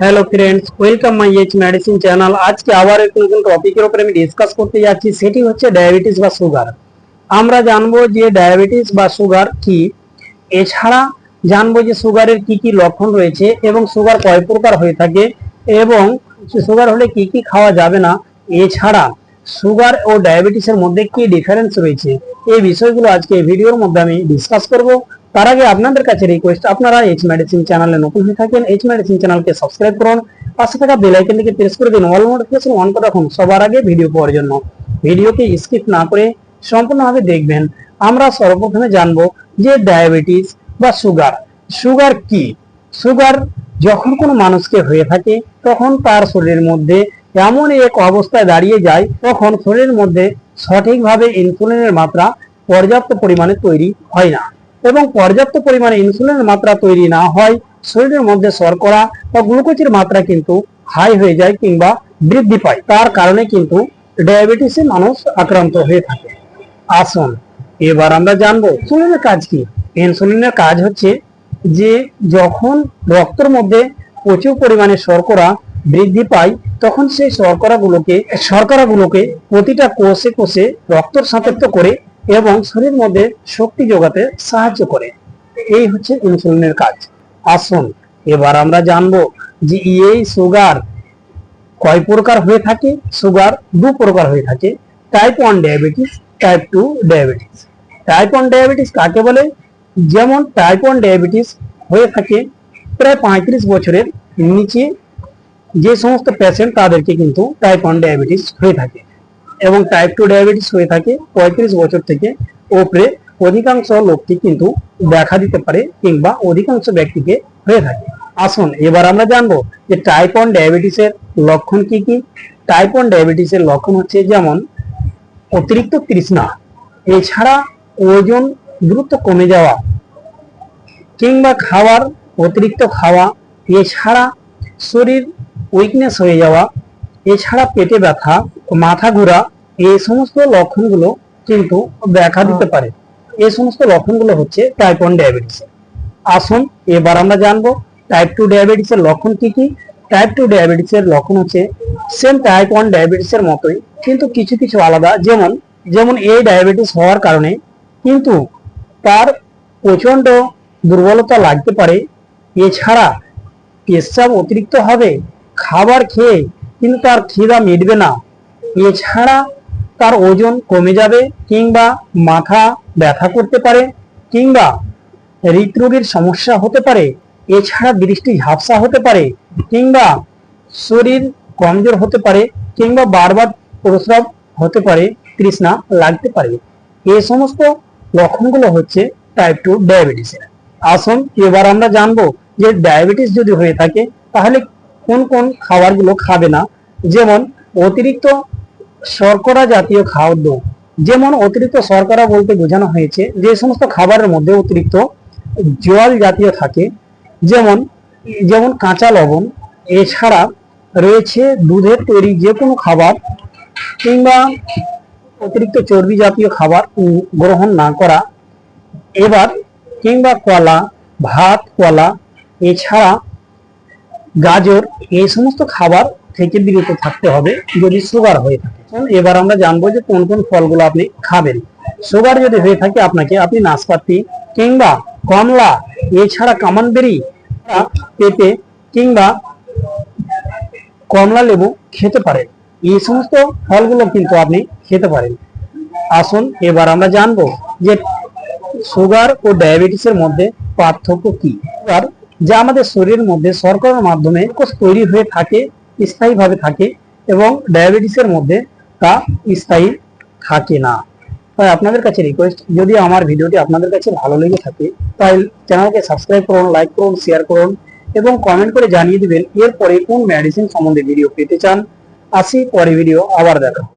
Hello friends welcome my H medicine channel আজকে আবার একটু নতুন টপিকের উপরে আমি ডিসকাস করতে যাচ্ছি, সেটি হচ্ছে ডায়াবেটিস বা সুগার আমরা জানব যে ডায়াবেটিস বা সুগার কি, এছাড়া জানব যে সুগারের কি কি লক্ষণ রয়েছে এবং সুগার কয় প্রকার হয়ে থাকে এবং সুগার হলে কি কি খাওয়া যাবে না, এছাড়া সুগার ও ডায়াবেটিসের মধ্যে কি ডিফারেন্স রয়েছে, এই বিষয়গুলো আজকে ভিডিওর মধ্যে আমি ডিসকাস করব। তার আগে আপনাদের কাছে রিকোয়েস্ট আপনারা এইচ মেডিসিন চ্যানেলে নতুন হয়ে থাকেন এইচ মেডিসিন চ্যানেলকে সাবস্ক্রাইব করুন, পাশে থাকা বেল আইকনটিকে প্রেস করে দিন অল নোটিফিকেশন অন করে রাখুন সবার আগে ভিডিও পাওয়ার জন্য। ভিডিওকে স্কিপ না করে সম্পূর্ণভাবে দেখবেন। আমরা সর্বপ্রথমে জানব যে ডায়াবেটিস বা সুগার সুগার কি? সুগার যখন কোনো মানুষকে হয়ে থাকে, তখন তার শরীরের মধ্যে এমন এক অবস্থায় দাঁড়িয়ে যায়, তখন শরীরের মধ্যে সঠিকভাবে ইনসুলিনের মাত্রা পর্যাপ্ত পরিমাণে তৈরি হয় না। এবং পর্যাপ্ত পরিমাণে ইনসুলিনের মাত্রা তৈরি না হয়, শরীরের মধ্যে শর্করা বা গ্লুকোজের মাত্রা কিন্তু হাই হয়ে যায় কিংবা বৃদ্ধি পায়। তার কারণে কিন্তু ডায়াবেটিসে মানুষ আক্রান্ত হয়ে থাকে। আসুন, এবার আমরা জানব ইনসুলিনের কাজ কি? ইনসুলিনের কাজ হচ্ছে যে যখন রক্তের মধ্যে প্রচুর পরিমাণে শর্করা বৃদ্ধি পায়, তখন সেই শর্করাগুলোকে শর্করাগুলোকে প্রতিটা কোষে কোষে রক্ত সাপেক্ষ করে এবং শরীরের মধ্যে শক্তি যোগাতে সাহায্য করে। এই হচ্ছে ইনসুলিনের কাজ। আসুন, এবার আমরা জানব যে এই সুগার কয় প্রকার হয়ে থাকে? সুগার দু প্রকার হয়ে থাকে। Type one diabetes type two diabetes type one diabetes কাকে বলে? যেমন টাইপ ওয়ান ডায়াবেটিস হয়ে থাকে প্রায় পঁয়ত্রিশ বছরের নিচে। যে সমস্ত পেশেন্ট তাদেরকে কিন্তু টাইপ ওয়ান ডায়াবেটিস হয়ে থাকে। এবং টাইপ টু ডায়াবেটিস হয়ে থাকে পঁয়ত্রিশ বছর থেকে ওপরে অধিকাংশ লোককে কিন্তু দেখা দিতে পারে কিংবা অধিকাংশ ব্যক্তিকে হয়ে থাকে। আসুন এবার আমরা জানব যে টাইপ ওয়ান ডায়াবেটিসের লক্ষণ কি কি? টাইপ ওয়ান ডায়াবেটিসের লক্ষণ হচ্ছে যেমন অতিরিক্ত তৃষ্ণা, এছাড়া ওজন দ্রুত কমে যাওয়া কিংবা খাওয়ার অতিরিক্ত খাওয়া, এছাড়া শরীর উইকনেস হয়ে যাওয়া, এছাড়া পেটে ব্যথা, মাথা ঘোরা এই সমস্ত লক্ষণগুলো কিন্তু দেখা দিতে পারে। এই সমস্ত লক্ষণগুলো হচ্ছে টাইপ ওয়ান ডায়াবেটিস আসুন এবার আমরা জানব টাইপ টু ডায়াবেটিসের লক্ষণ কি কি? টাইপ টু ডায়াবেটিসের লক্ষণ হচ্ছে সেম টাইপ ওয়ান ডায়াবেটিসের মতোই কিন্তু কিছু কিছু আলাদা। যেমন যেমন এই ডায়াবেটিস হওয়ার কারণে কিন্তু তার প্রচণ্ড দুর্বলতা লাগতে পারে। এছাড়া পেশাব অতিরিক্ত হবে খাবার খেয়ে কিন্তু তার খিদা মিটবে না। এছাড়া তার ওজন কমে যাবে কিংবা মাথা ব্যথা করতে পারে কিংবা হৃদরোগের সমস্যা হতে পারে, এছাড়া দৃষ্টি ঝাপসা হতে পারে কিংবা শরীর কমজোর হতে পারে কিংবা বারবার প্রস্রাব হতে পারে, তৃষ্ণা লাগতে পারে। এই সমস্ত লক্ষণগুলো হচ্ছে টাইপ টু ডায়াবেটিসের আসুন, এবার আমরা জানব যে ডায়াবেটিস যদি হয়ে থাকে, তাহলে কোন কোন খাবারগুলো খাবে না? যেমন অতিরিক্ত শর্করা জাতীয় খাদ্য। যেমন অতিরিক্ত শর্করা বলতে বোঝানো হয়েছে, যে সমস্ত খাবারের মধ্যে অতিরিক্ত জল জাতীয় থাকে, যেমন যেমন কাঁচা লবণ, এছাড়া রয়েছে দুধের তৈরি যে কোনো খাবার, কিংবা অতিরিক্ত চর্বি জাতীয় খাবার গ্রহণ না করা, এবার কিংবা কলা, ভাত, কলা, এছাড়া গাজর, এই সমস্ত খাবার থেকে বিরত থাকতে হবে যদি সুগার হয়ে থাকে। এবার আমরা জানব যে কোন কোন ফলগুলো আপনি খাবেন। সুগার যদি হয়ে থাকে আপনাকে, আপনি নাশপাতি কিংবা কমলা, এছাড়া কামানবেরি পেঁপে কিংবা কমলা লেবু খেতে পারেন। এই সমস্ত ফলগুলো কিন্তু আপনি খেতে পারেন। আসুন, এবার আমরা জানব যে সুগার ও ডায়াবেটিসের মধ্যে পার্থক্য কি? সুগার যা আমাদের শরীরের মধ্যে শর্করার মাধ্যমে কোষ তৈরি হয়ে থাকে, স্থায়ীভাবে থাকে এবং ডায়াবেটিসের মধ্যে তা স্থায়ী থাকে না। তাই আপনাদের কাছে রিকোয়েস্ট যদি আমার ভিডিওটি আপনাদের কাছে ভালো লেগে থাকে, তাই চ্যানেলকে সাবস্ক্রাইব করুন লাইক করুন শেয়ার করুন এবং কমেন্ট করে জানিয়ে দিবেন, এরপরে কোন মেডিসিন সম্বন্ধে ভিডিও পেতে চান। আসি, পরে ভিডিও আবার দেখা।